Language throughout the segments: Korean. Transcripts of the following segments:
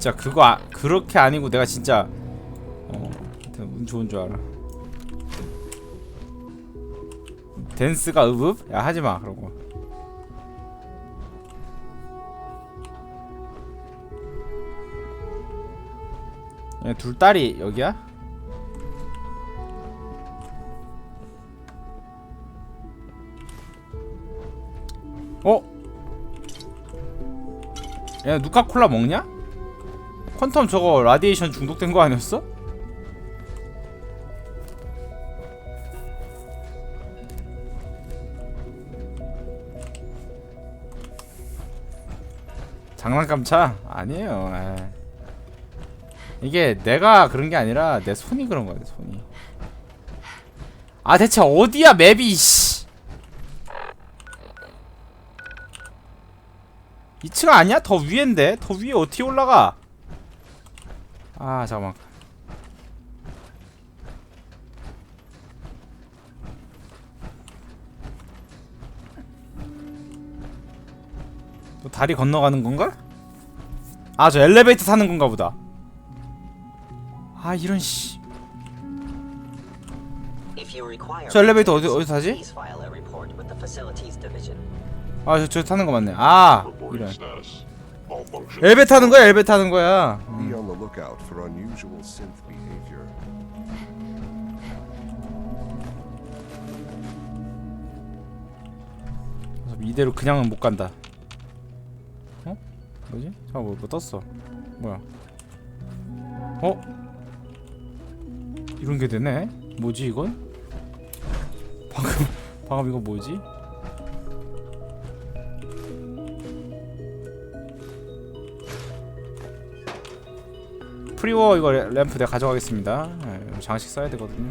진짜 그거 아, 그렇게 아니고 내가 진짜 어 운 좋은 줄 알아 댄스가 읍읍? 야 하지마 그런 거 얘둘 딸이 여기야? 어? 야 누카콜라 먹냐? 퀀텀 저거 라디에이션 중독된 거 아니었어? 장난감 차? 아니에요. 에이. 이게 내가 그런 게 아니라 내 손이 그런 거야, 내 손이. 아 대체 어디야 맵이? 씨. 2층 아니야? 더 위인데? 더 위에 어떻게 올라가? 아 잠깐만 또 다리 건너가는 건가? 아 저 엘리베이터 타는 건가 보다 아 이런 씨 저 엘리베이터 어디 어디 타지? 타지? 아저 저 타는 거 맞네 아 이런. 엘베 타는 거야 엘베 타는 거야 the lookout for unusual synth behavior. 이대로 그냥은 못 간다. 어? 뭐지? 잠깐 뭐, 뭐 떴어? 뭐야? 어? 이런 게 되네? 뭐지 이건? 방금 방금 이거 뭐지? 프리워 이거 램- 램프 내가 가져가겠습니다. 네, 장식 써야 되거든요.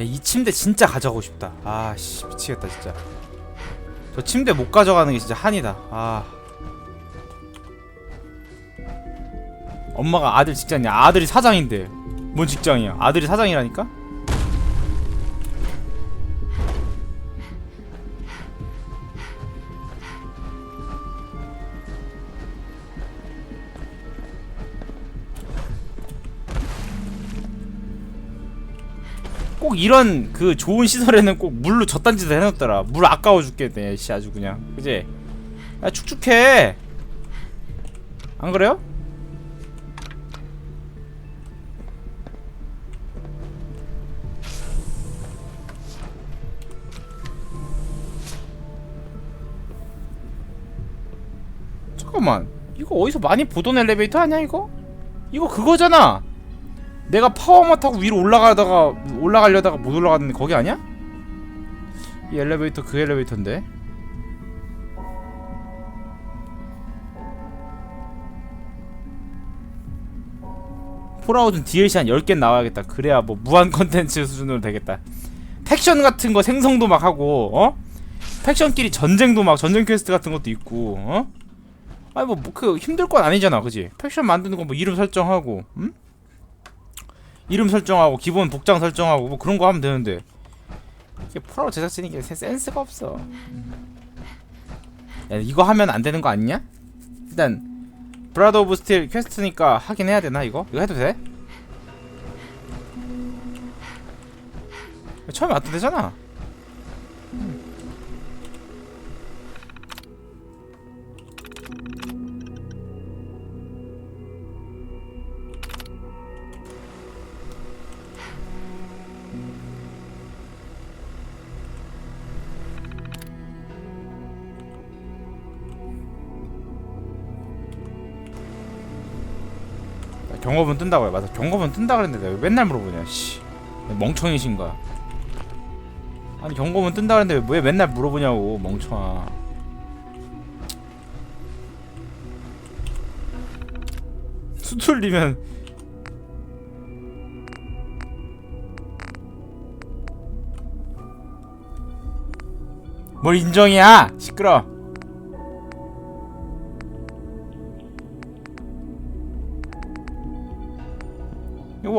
야, 이 침대 진짜 가져가고 싶다. 아, 씨, 미치겠다, 진짜. 저 침대 못 가져가는 게 진짜 한이다. 아. 엄마가 아들 직장이야. 아들이 사장인데. 뭔 직장이야? 아들이 사장이라니까? 꼭 이런 그 좋은 시설에는 꼭 물로 저딴 짓을 해놨더라. 물 아까워 죽겠네, 씨 아주 그냥. 그지? 야 축축해. 안 그래요? 어디서 많이 보던 엘리베이터 아니야 이거? 이거 그거잖아 내가 파워만 타고 위로 올라가다가 올라가려다가 못 올라갔는데 거기 아니야? 이 엘리베이터 그 엘리베이터인데 폴아웃은 DLC 한 10개 나와야겠다 그래야 뭐 무한 컨텐츠 수준으로 되겠다 팩션 같은 거 생성도 막 하고 어? 팩션끼리 전쟁도 막 전쟁 퀘스트 같은 것도 있고 어? 아니 뭐그 힘들 건 아니잖아 그지 팩션 만드는 거 뭐 이름 설정하고 음? 이름 설정하고 기본 복장 설정하고 뭐 그런 거 하면 되는데 이게 프로 제작진이 게 센스가 없어 야 이거 하면 안 되는 거 아니냐? 일단 브라더 오브 스틸 퀘스트니까 하긴 해야 되나 이거? 이거 해도 돼? 처음에 왔던 데잖아 경험은 뜬다고요. 맞아. 경험은 뜬다 그랬는데 왜 맨날 물어보냐 씨. 멍청이신가 아니 경험은 뜬다 그랬는데 왜 맨날 물어보냐고 멍청아. 수틀리면 뭘 인정이야? 시끄러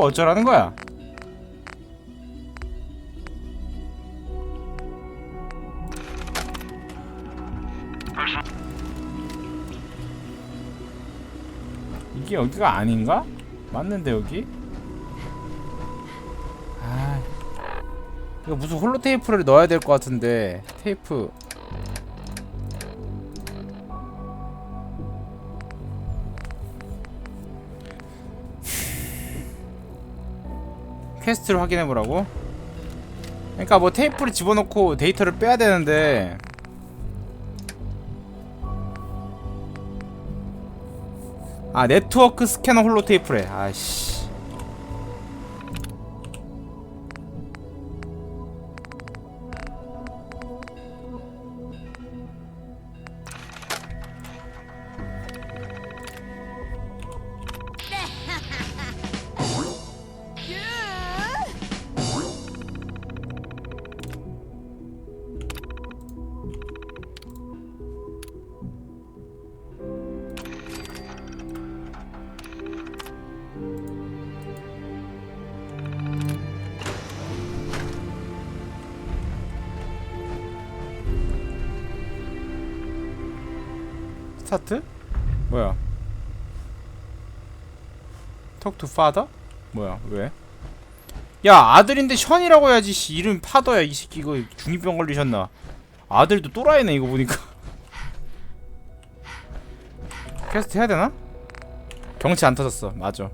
뭐 어쩌라는 거야? 이게 여기가 아닌가? 맞는데 여기? 아 이거 무슨 홀로 테이프를 넣어야 될 것 같은데 테이프 퀘스트를 확인해 보라고? 그러니까 뭐 테이프를 집어넣고 데이터를 빼야 되는데. 아 네트워크 스캐너 홀로 테이프래. 아씨 스타트? 뭐야? To father? 뭐야? 왜? 야 아들인데 션이라고 해야지 씨 이름 파더야 이 새끼 이거 중이병 걸리셨나 아들도 또라이네 이거 보니까 퀘스트 해야 되나? 경치 안 터졌어 맞아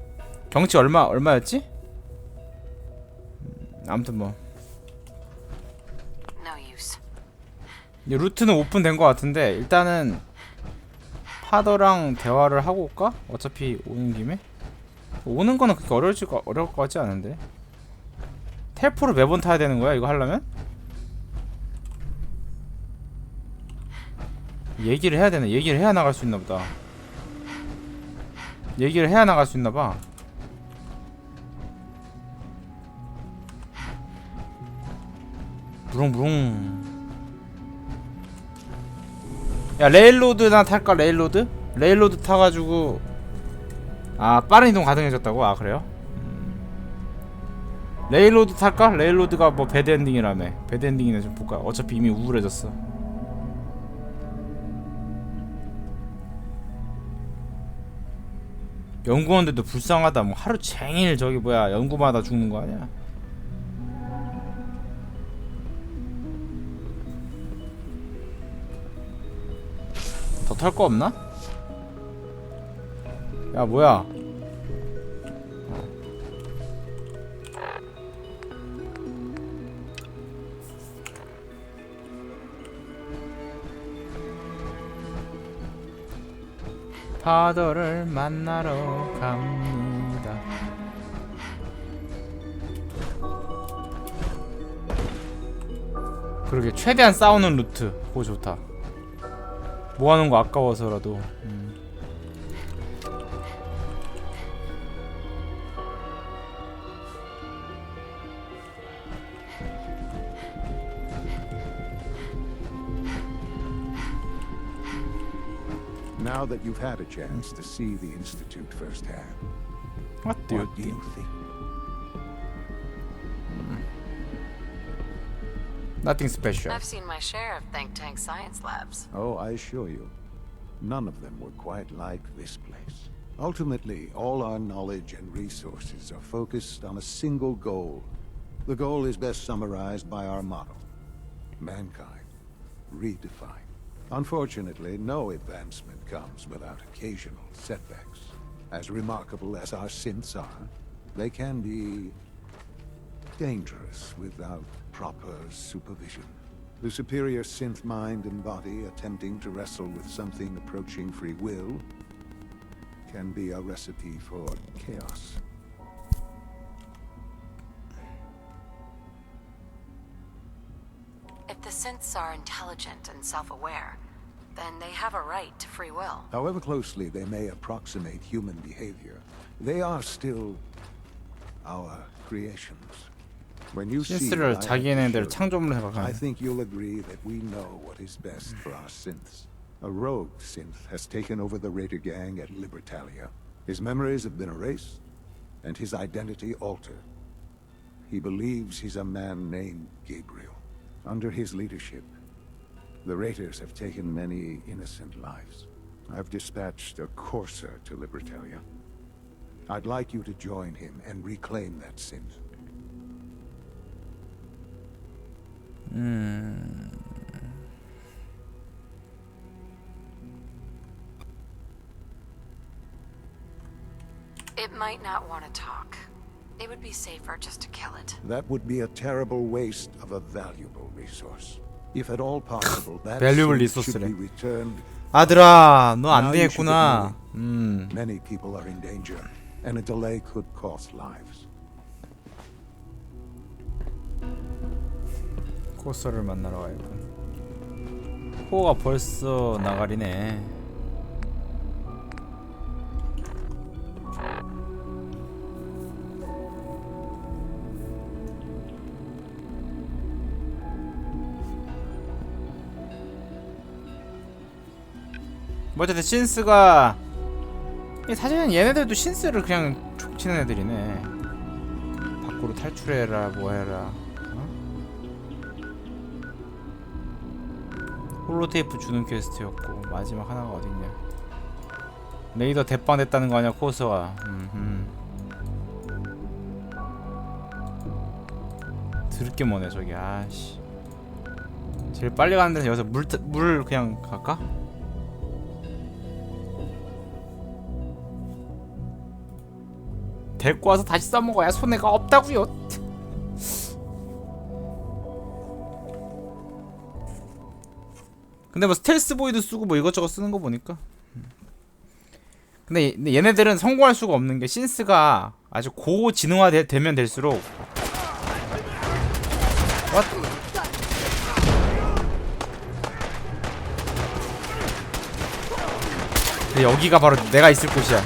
경치 얼마 얼마였지? 음, 아무튼 뭐 루트는 오픈된 것 같은데 일단은 파더랑 대화를 하고 올까? 어차피 오는 김에? 오는 거는 그렇게 어려울 거 어려울 것 같지 않은데. 텔포를 매번 타야 되는 거야 이거 하려면? 얘기를 해야 되네. 얘기를 해야 나갈 수 있나 보다. 얘기를 해야 나갈 수 있나 봐. 무릉무릉 야 레일로드나 탈까 레일로드? 레일로드 타가지고 아 빠른 이동 가능해졌다고? 아 그래요? 음. 레일로드 탈까? 레일로드가 뭐 배드엔딩이라며 배드엔딩이나 좀 볼까? 어차피 이미 우울해졌어 연구원들도 불쌍하다 뭐 하루 종일 저기 뭐야 연구마다 죽는 거 아니야 더탈거 없나? 야 뭐야? 파더를 만나러 갑니다. 그러게 최대한 싸우는 루트. 그거 좋다 모아놓은 거 아까워서라도 음. Now that you've had a chance to see the Institute firsthand, What do you what do you think? Nothing special I've seen my share of think tank science labs. Oh, I assure you, none of them were quite like this place. Ultimately, all our knowledge and resources are focused on a single goal. The goal is best summarized by our motto mankind, redefined. Unfortunately, no advancement comes without occasional setbacks. As remarkable as our synths are, they can be dangerous without proper supervision. The superior synth mind and body attempting to wrestle with something approaching free will can be a recipe for chaos. If the synths are intelligent and self-aware, then they have a right to free will. However closely they may approximate human behavior, they are still our creations. When you see what 신스를 I have 자기네들 to show you, 창조물 I 해박하네 think you'll agree that we know what is best for our synths. A rogue synth has taken over the Raider gang at Libertalia. His memories have been erased, and his identity altered. He believes he's a man named Gabriel. Under his leadership, the Raiders have taken many innocent lives. I've dispatched a courser to Libertalia. I'd like you to join him and reclaim that synth. It might not want to talk. It would be safer just to kill it. That would be a terrible waste of a valuable resource. If at all possible, that Valuable synth should resource래. be returned. 아들아 너 안 Now you should 되겠구나 get 음 Many people are in danger, and a delay could cost lives. 코스를 만나러 가야군 코가 벌써 나가리네. 뭐 어쨌든 신스가 이 사실은 얘네들도 신스를 그냥 족치는 애들이네. 밖으로 탈출해라 뭐해라 홀로테이프 주는 퀘스트였고 마지막 하나가 어딨냐. 레이더 대빵 됐다는 거 아니야 음흠. 드럽게 머네 저기 아씨. 제일 빨리 가는 데서 여기서 물, 타- 물 그냥 갈까? 데리고 와서 다시 써먹어야 손해가 없다고요 근데 뭐 스텔스 보이도 쓰고 뭐 이것저것 쓰는 거 보니까. 근데, 얘- 근데 얘네들은 성공할 수가 없는 게 신스가 아주 고지능화 되, 되면 될수록. What? 여기가 바로 내가 있을 곳이야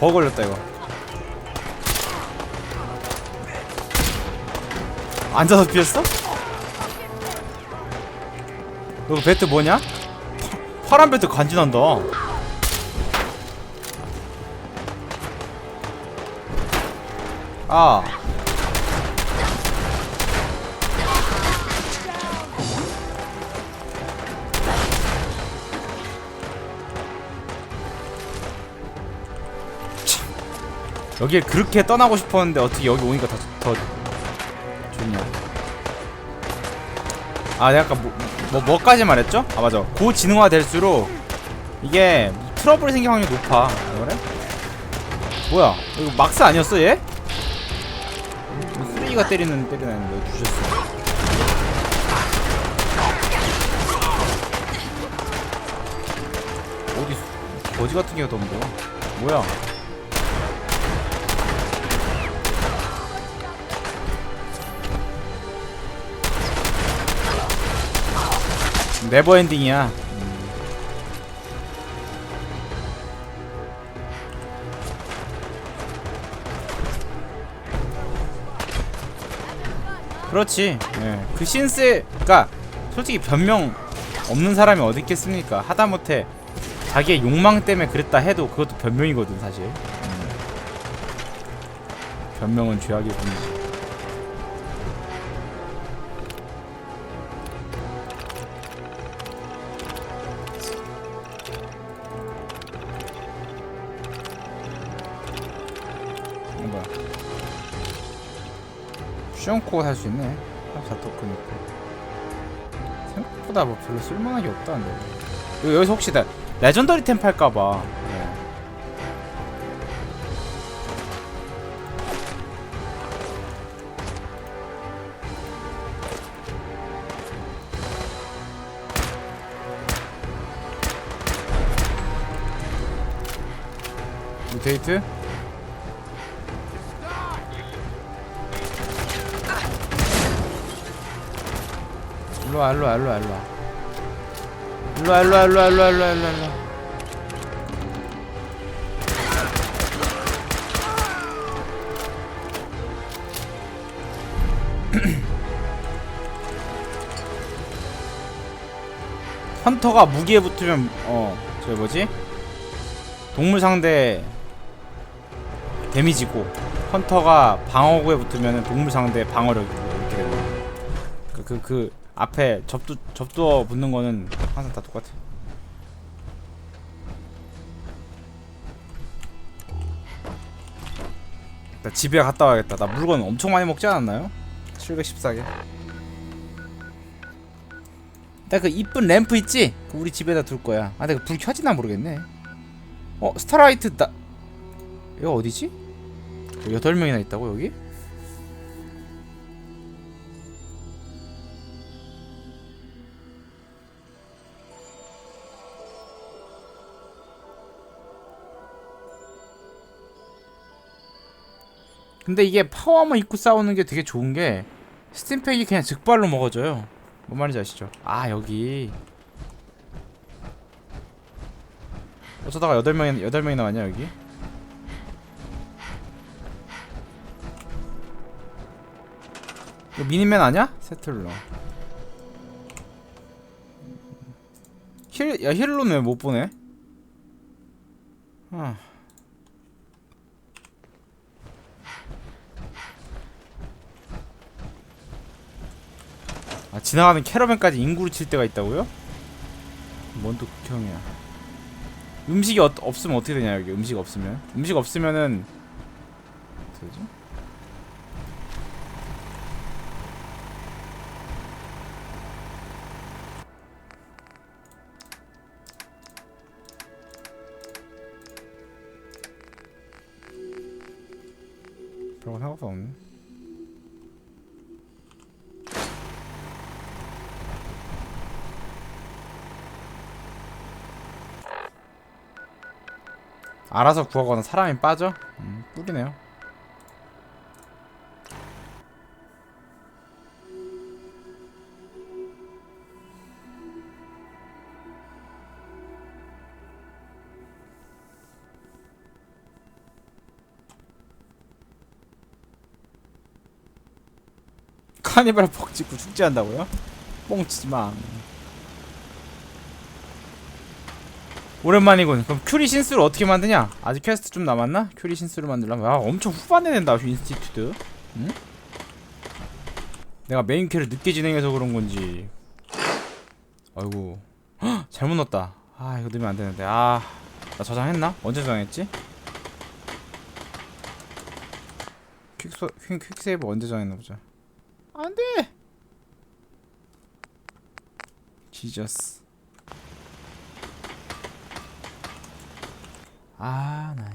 버거 걸렸다 이거 앉아서 피했어? 너 배트 뭐냐? 파, 파란 배트 간지난다 아 여길 그렇게 떠나고 싶었는데 어떻게 여기 오니까 더, 더 좋냐. 아 내가 아까 뭐, 뭐 뭐까지 말했죠? 아 맞아. 고지능화 될수록 이게 트러블이 생길 확률이 높아. 그래? 뭐야? 이거 막스 아니었어 얘? 뭐 쓰레기가 때리는 때리는 왜 주셨어. 어디 수- 거지 같은 게더 뭐 뭐야 네버 엔딩이야. 그렇지. 예. 그 신스, 그니까 솔직히 변명 없는 사람이 어디 있겠습니까? 하다못해 자기의 욕망 때문에 그랬다 해도 그것도 변명이거든 사실. 음. 변명은 죄악의 분이지. 슈용코가 살수 있네. 4토큰 있고. 생각보다 뭐 별로 쓸만한 게 없다는데. 여기서 혹시 나 레전더리 템 팔까봐. 네. 무테이트? 일로와 일로와 일로와 일로와. 일로와 일로와 일로와 일로와 일로와 일로와 일로와. 헌터가 무기에 붙으면 어저 뭐지? 동물 상대 데미지고 헌터가 방어구에 붙으면 동물 상대 방어력이고 이렇게 되는 거야. 그, 그, 그 앞에 접두 접두어 붙는 거는 항상 다 똑같아. 나 집에 갔다 와야겠다. 나 물건 엄청 많이 먹지 않았나요? 714개. 나 그 이쁜 램프 있지? 그 우리 집에다 둘 거야. 아, 내가 불 켜지나 모르겠네. 어, 스타라이트 나 여기 어디지? 여덟 명이나 있다고 여기? 근데 이게 파워만 입고 싸우는 게 되게 좋은 게 스팀팩이 그냥 즉발로 먹어져요. 뭔 말인지 아시죠? 아 여기 어쩌다가 여덟 명이 여덟 명이 나 왔냐 여기? 이거 미니맨 아니야? 세틀러. 힐, 야 힐로는 왜 못 보내? 아. 지나가는 캐러밴까지 인구를 칠 때가 있다고요? 뭔또 극혐이야. 음식이 어, 없으면 어떻게 되냐 여기 음식 없으면 음식 없으면은 되지? 별거 생각보다 없네 알아서 구하거나 사람이 빠져? 음, 꿀이네요 카니발 퍽 찍고 축제한다고요? 뻥치지마 오랜만이군. 그럼 큐리 신스를 어떻게 만드냐? 아직 퀘스트 좀 남았나? 큐리 신스를 만들려면 아 엄청 후반에 낸다 인스티튜드. 응? 내가 메인 퀘를 늦게 진행해서 그런 건지. 아이고 헉, 잘못 넣었다. 아 이거 넣으면 안 되는데. 아나 저장했나? 언제 저장했지? 퀵소 퀵, 퀵세이브 언제 저장했나 보자. 안 돼. 지저스. 아, 나야.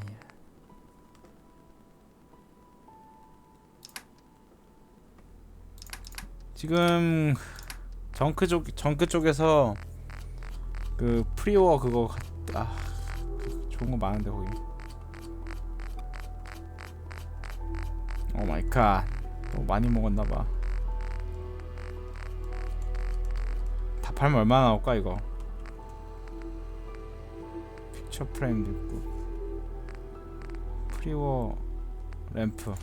지금 정크 쪽 정크 쪽에서 그 프리워 그거 가- 아 좋은 거 많은데 거기. 오 마이 갓. 너무 많이 먹었나 봐. 다 팔면 얼마나 나올까 이거? 픽처 프레임도 있고 프리워 램프.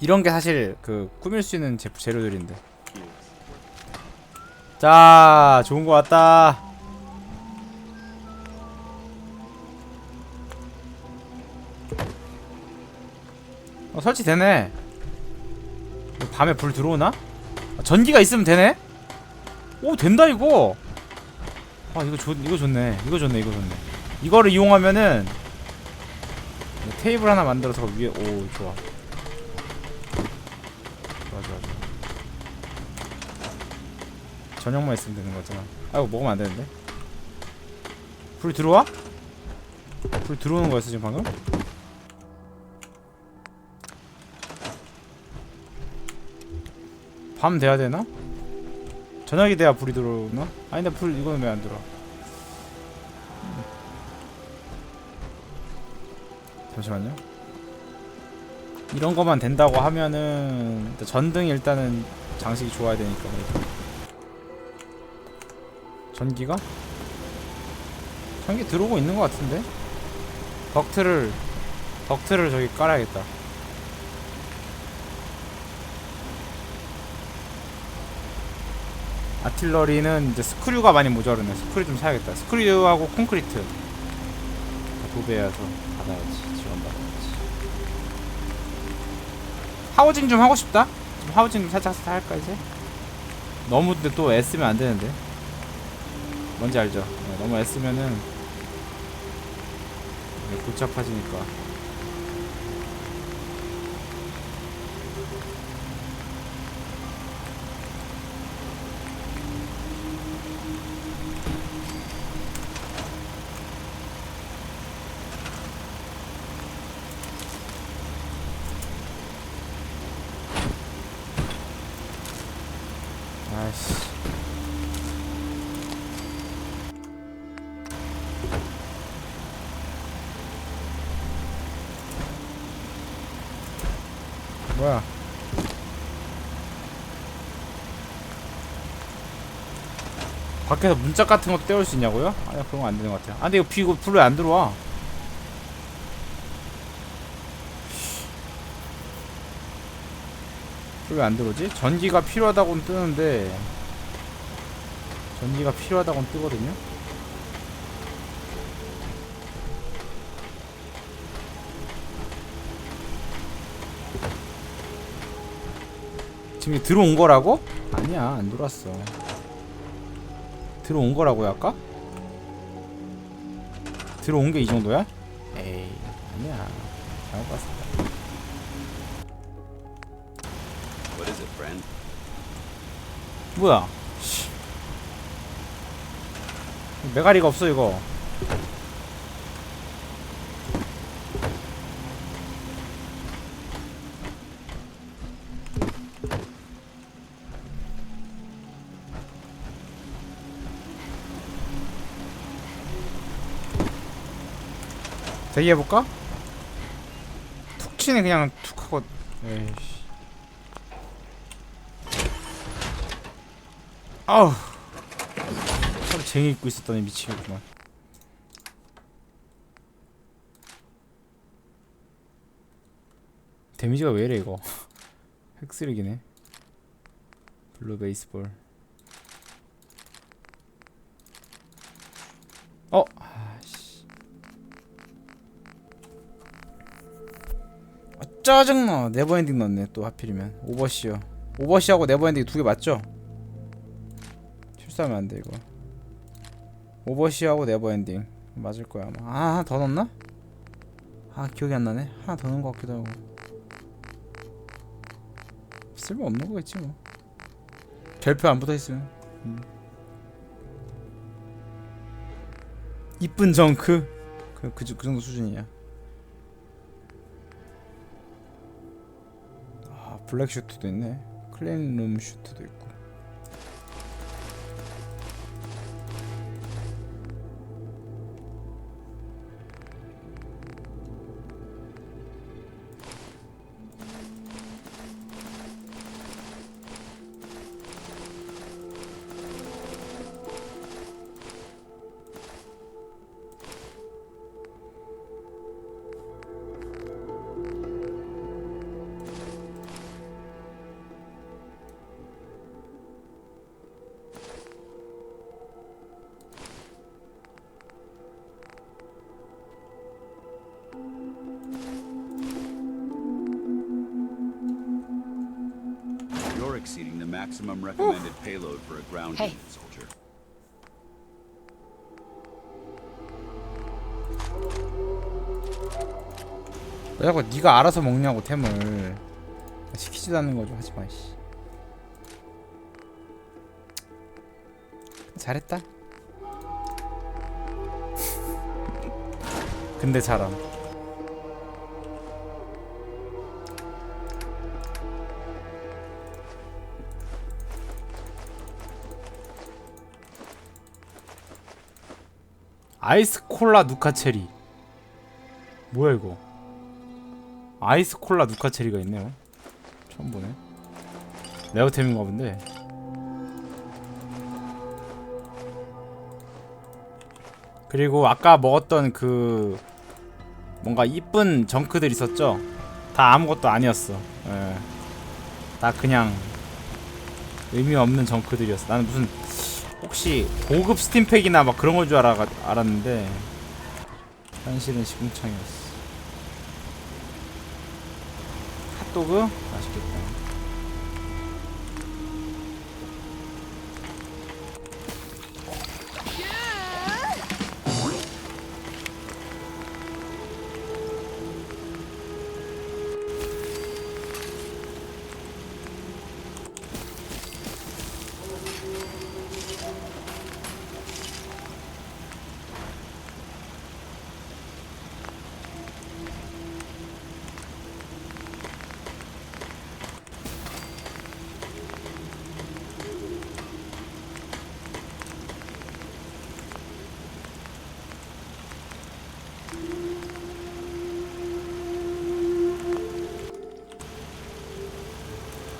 이런 게 사실 그 꾸밀 수 있는 제품 재료들인데. 자 좋은 거 왔다. 어 설치되네. 밤에 불 들어오나? 아, 전기가 있으면 되네? 오 된다 이거 아 이거 좋 이거 좋네 이거 좋네 이거 좋네 이거를 이용하면은 테이블 하나 만들어서 위에 오 좋아 좋아 좋아 좋아 저녁만 있으면 되는 거잖아 아이고 먹으면 안 되는데 불 들어와? 불 들어오는 거였어 지금 방금? 밤 돼야 되나? 저녁이 돼야 불이 들어오나? 아니 근데 불 이거는 왜 안 들어? 잠시만요. 이런 거만 된다고 하면은 일단 전등이 일단은 장식이 좋아야 되니까 그래도. 전기가? 전기 들어오고 있는 것 같은데? 덕트를 덕트를 저기 깔아야겠다. 아틸러리는 이제 스크류가 많이 모자르네. 스크류 좀 사야겠다. 스크류하고 콘크리트. 도배해서 받아야지. 지원 받아야지. 하우징 좀 하고 싶다. 좀 하우징 좀 살짝 살짝 할까 이제? 너무 근데 또 애쓰면 안 되는데. 뭔지 알죠? 네, 너무 애쓰면은 아파지니까. 밖에서 문짝 같은 것도 떼올 수 있냐고요? 아니 그런 거 안 되는 것 같아요. 아 근데 이거 비 이거 불로 안 들어와. 왜 안 들어오지? 전기가 필요하다고는 뜨는데 전기가 필요하다고는 뜨거든요. 지금 들어온 거라고? 아니야 안 들어왔어. 들어온 거라고요 아까? 들어온 게 이 정도야? 에이 아니야 잘못 봤어. 뭐야? 씨. 메가리가 없어 이거. 대기해볼까? 툭 치네 그냥 툭 하고. 에이씨. 아우. 참 재미있고 있었더니 미치겠구만. 데미지가 왜 이래 이거? 핵쓰레기네. 블루 베이스볼 짜증나. 네버엔딩 넣네 또 하필이면. 오버시어. 오버시하고 네버엔딩 두 개 맞죠? 실수하면 안 돼 이거. 오버시하고 네버엔딩. 맞을 거야 아마. 아 하나 더 넣었나? 아 기억이 안 나네. 하나 더 넣은 것 같기도 하고. 쓸모 없는 거겠지 뭐. 별표 안 붙어있으면. 음. 이쁜 정크? 그, 그, 그 정도 수준이야 블랙 슈트도 있네. 클린룸 슈트도 있고 왜 자꾸 네가 알아서 먹냐고 템을. 시키지도 않는 거죠 하지마 씨. 잘했다. 근데 잘함. 아이스 콜라 누카 체리. 뭐야 이거 아이스 콜라 누카 체리가 있네요. 처음 보네. 레어템인가 본데. 그리고 아까 먹었던 그 뭔가 이쁜 정크들 있었죠? 다 아무것도 아니었어. 예. 다 그냥 의미 없는 정크들이었어. 나는 무슨 혹시 고급 스팀팩이나 막 그런 걸 줄 알았는데 현실은 시궁창이었어. 핫도그 맛있겠다.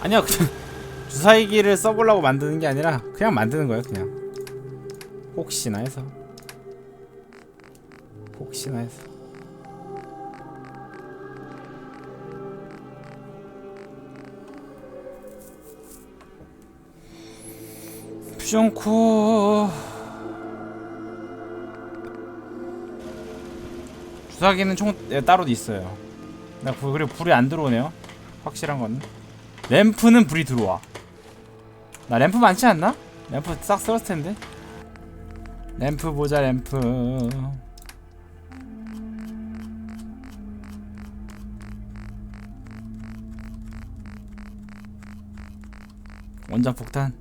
아니요 그냥 주사위기를 써보려고 만드는 게 아니라 그냥 만드는 거예요 그냥. 혹시나 해서. 혹시나 해서. 퓨전코. 주사기는 총 예, 따로 있어요. 나 불- 그리고 불이 안 들어오네요. 확실한 거는 램프는 불이 들어와. 나 램프 많지 않나? 램프 싹 쓸었을 텐데. 램프 보자 램프. 원자 폭탄.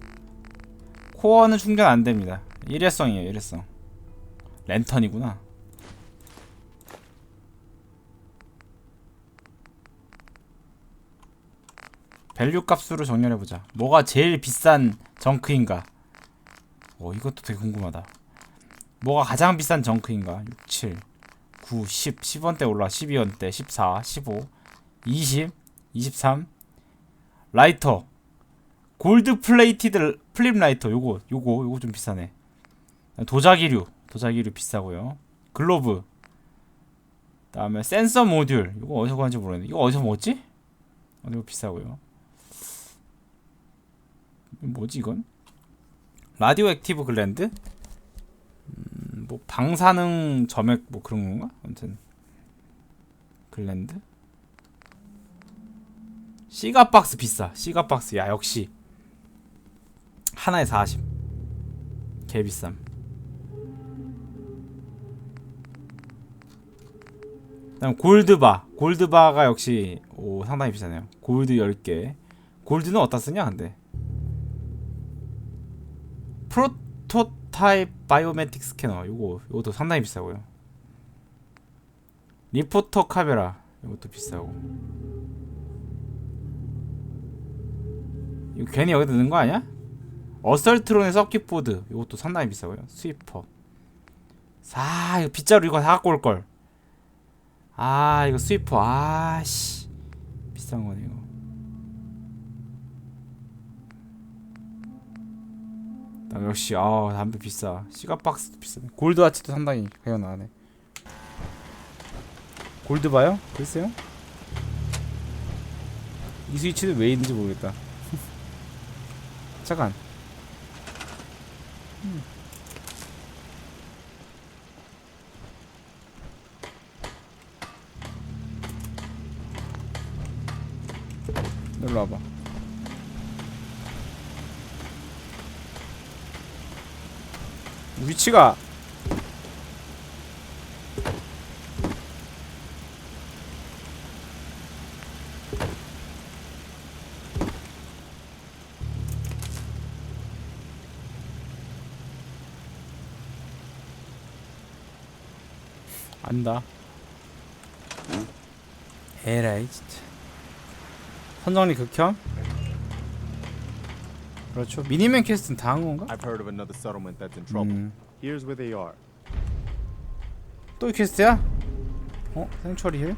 코어는 충전 안 됩니다. 일회성이에요, 일회성. 랜턴이구나. 밸류 값으로 정렬해 보자. 뭐가 제일 비싼 정크인가? 어, 이것도 되게 궁금하다. 뭐가 가장 비싼 정크인가? 6, 7, 9, 10, 10원대 올라 12원대, 14, 15, 20, 23. 라이터. 골드 플레이티드 플립 라이터 요거 요거 요거 좀 비싸네. 도자기류. 도자기류 비싸고요. 글로브. 그다음에 센서 모듈. 이거 어디서 구하는지 모르겠네. 이거 어디서 먹었지? 어, 이거 비싸고요. 뭐지 이건? 라디오 액티브 글랜드? 음, 뭐 방사능 점액 뭐 그런 건가? 아무튼 글랜드? 시가 박스 비싸. 시가 박스 야 역시 하나에 40. 개 비쌈. 그다음 골드바. 골드바가 역시 오 상당히 비싸네요. 골드 10개. 골드는 어디다 쓰냐 근데? 프로토타입 바이오메틱 스캐너. 요거 요것도 상당히 비싸고요. 리포터 카메라. 이것도 비싸고. 이거 괜히 여기다 넣은 거 아니야? 어설트론의 서킷 보드. 이것도 상당히 비싸고요. 스위퍼. 사 이거 빗자루 이거 다 갖고 올걸. 아 이거 스위퍼. 아씨. 비싼 거네 이거 아, 역시 아 담배 비싸. 시가박스도 비싸네. 골드와치도 상당히 가격 나가네 골드바요? 글쎄요? 이 스위치는 왜 있는지 모르겠다. 잠깐 음. 일로 와봐 위치가 안다. 에라이 진짜. 선정리 극혐 그렇죠 미니맨 퀘스트는 다한 건가? I've heard of another settlement that's in trouble. 음. Here's where they are. 또 퀘스트야? 어? 생처리 힐?